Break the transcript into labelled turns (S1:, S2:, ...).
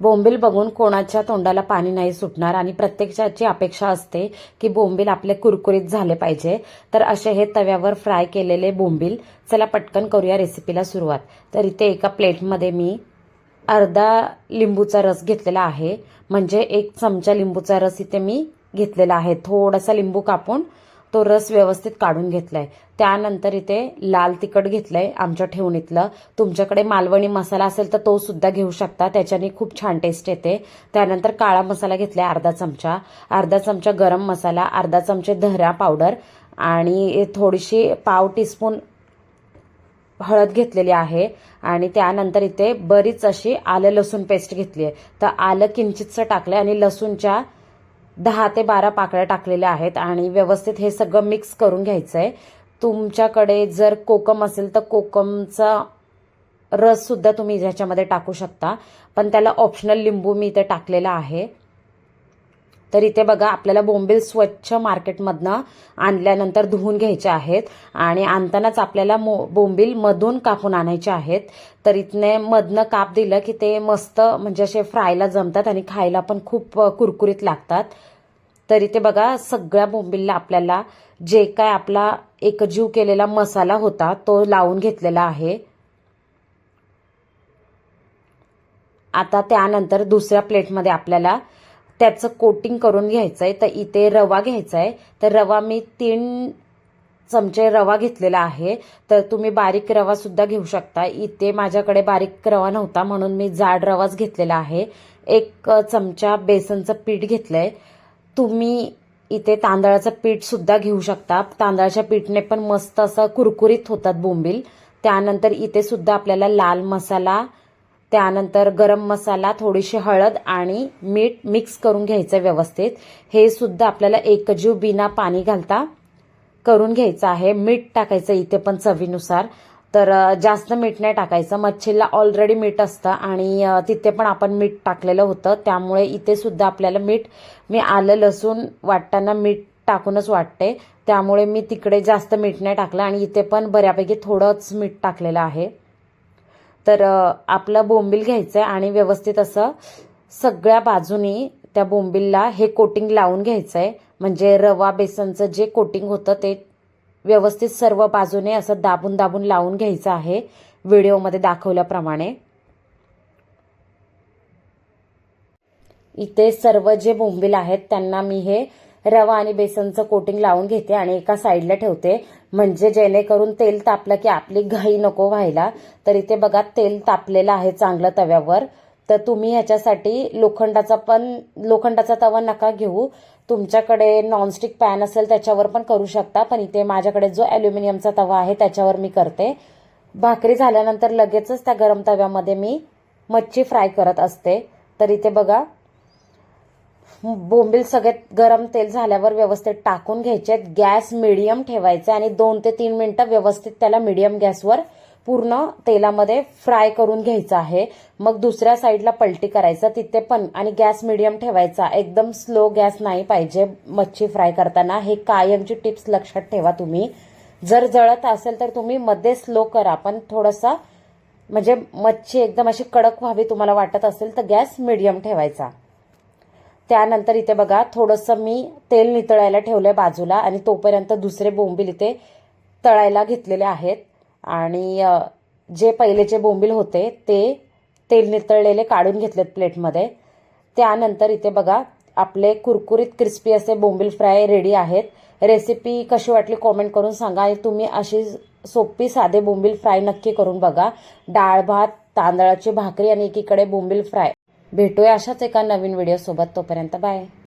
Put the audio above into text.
S1: बोंबील बघून कोणाच्या तोंडाला पाणी नाही सुटणार आणि प्रत्येकाची अपेक्षा असते की बोंबील आपले कुरकुरीत झाले पाहिजे. तर असे हे तव्यावर फ्राय केलेले बोंबील चला पटकन करूया रेसिपीला सुरुवात. तर इथे एका प्लेटमध्ये मी अर्धा लिंबूचा रस घेतलेला आहे. म्हणजे एक चमचा लिंबूचा रस इथे मी घेतलेला आहे. थोडासा लिंबू कापून तो रस व्यवस्थित काढून घेतलाय. त्यानंतर इथे लाल तिखट घेतलंय आमच्या ठेवणीतलं. तुमच्याकडे मालवणी मसाला असेल तर तो सुद्धा घेऊ शकता. त्याच्याने खूप छान टेस्ट येते. त्यानंतर काळा मसाला घेतलाय अर्धा चमचा. अर्धा चमचा गरम मसाला अर्धा चमचे धरा पावडर आणि थोडीशी पाव टीस्पून हळद घेतलेली आहे. आणि त्यानंतर इथे बरीच अशी आलं लसूण पेस्ट घेतली आहे तर आलं किंचितचं टाकलंय आणि लसूणच्या दहा ते बारा पाकळ्या टाकलेल्या आहेत आणि व्यवस्थित हे सगळं मिक्स करून घ्यायचं आहे तुमच्याकडे जर कोकम असेल तर कोकमचा रस सुद्धा तुम्ही ह्याच्यामध्ये टाकू शकता. पण त्याला ऑप्शनल लिंबू मी इथे टाकलेला आहे. तर इथे बघा आपल्याला बोंबील स्वच्छ मार्केटमधनं आणल्यानंतर धुवून घ्यायचे आहेत आणि आणतानाच आपल्याला मो बोंबील मधून कापून आणायचे आहेत. तर इथने मधनं काप दिलं की ते मस्त म्हणजे असे फ्रायला जमतात आणि खायला पण खूप कुरकुरीत लागतात. तर इथे बघा सगळ्या बोंबीलला आपल्याला जे काय आपला एकजीव केलेला मसाला होता तो लावून घेतलेला आहे. आता त्यानंतर दुसऱ्या प्लेटमध्ये आपल्याला त्याचं कोटिंग करून घ्यायचं आहे तर इथे रवा घ्यायचा आहे तर रवा मी तीन चमचे रवा घेतलेला आहे. तर तुम्ही बारीक रवा सुद्धा घेऊ शकता. इथे माझ्याकडे बारीक रवा नव्हता म्हणून मी जाड रवाच घेतलेला आहे. एक चमचा बेसनचं पीठ घेतलं आहे तुम्ही इथे तांदळाचं पीठ सुद्धा घेऊ शकता. तांदळाच्या पीठने पण मस्त असं कुरकुरीत होतात बोंबील. त्यानंतर इथे सुद्धा आपल्याला लाल मसाला त्यानंतर गरम मसाला थोडीशी हळद आणि मीठ मिक्स करून घ्यायचं व्यवस्थित. हे सुद्धा आपल्याला एकजीव बिना पाणी घालता करून घ्यायचं आहे. मीठ टाकायचं इथे पण चवीनुसार. तर जास्त मीठ नाही टाकायचं. मच्छीला ऑलरेडी मीठ असतं आणि तिथे पण आपण मीठ टाकलेलं होतं. त्यामुळे इथे सुद्धा आपल्याला मीठ मी आलं लसूण वाटताना मीठ टाकूनच वाटते. त्यामुळे मी तिकडे जास्त मीठ नाही टाकलं आणि इथे पण बऱ्यापैकी थोडंच मीठ टाकलेलं आहे. तर आपलं बोंबील घ्यायचं आहे आणि व्यवस्थित असं सगळ्या बाजूनी त्या बोंबिलला हे कोटिंग लावून घ्यायचं आहे म्हणजे रवा बेसनचं जे कोटिंग होतं ते व्यवस्थित सर्व बाजूने असं दाबून दाबून लावून घ्यायचं आहे. व्हिडिओमध्ये दाखवल्याप्रमाणे. इथे सर्व जे बोंबील आहेत त्यांना मी हे रवा आणि बेसनचं कोटिंग लावून घेते आणि एका साईडला ठेवते. म्हणजे जेणेकरून तेल तापलं की आपली घाई नको व्हायला. तर इथे बघा तेल तापलेलं आहे चांगलं तव्यावर. तर तुम्ही ह्याच्यासाठी लोखंडाचा पण लोखंडाचा तवा नका घेऊ. तुमच्याकडे नॉनस्टिक पॅन असेल त्याच्यावर पण करू शकता पण इथे माझ्याकडे जो ॲल्युमिनियमचा तवा आहे त्याच्यावर मी करते. भाकरी झाल्यानंतर लगेचच त्या गरम तव्यामध्ये मी मच्छी फ्राय करत असते. तर इथे बघा बोंबील सगळे गरम तेल झाल्यावर व्यवस्थित टाकून घ्यायचे. गॅस मिडियम ठेवायचा आणि दोन ते तीन मिनिटं व्यवस्थित त्याला मिडियम गॅसवर पूर्ण तेलामध्ये फ्राय करून घ्यायचं आहे. मग दुसऱ्या साईडला पलटी करायचं. तिथे पण आणि गॅस मिडियम ठेवायचा. एकदम स्लो गॅस नाही पाहिजे मच्छी फ्राय करताना. हे कायमची टिप्स लक्षात ठेवा तुम्ही. जर जळत असेल तर तुम्ही मध्ये स्लो करा. पण थोडासा म्हणजे मच्छी एकदम अशी कडक व्हावी तुम्हाला वाटत असेल तर गॅस मिडियम ठेवायचा. त्यानंतर इथे बघा थोडंसं मी तेल नितळायला ठेवलं आहे बाजूला आणि तोपर्यंत दुसरे बोंबील इथे तळायला घेतलेले आहेत. आणि जे पहिलेचे बोंबील होते ते तेल नितळलेले काढून घेतलेत प्लेटमध्ये. त्यानंतर इथे बघा आपले कुरकुरीत क्रिस्पी असे बोंबील फ्राय रेडी आहेत. रेसिपी कशी वाटली कॉमेंट करून सांगा आणि तुम्ही अशी सोपी साधे बोंबील फ्राय नक्की करून बघा. डाळ भात तांदळाची भाकरी आणि एकीकडे बोंबील फ्राय. भेटूया अशाच एका नवीन व्हिडिओसोबत तोपर्यंत बाय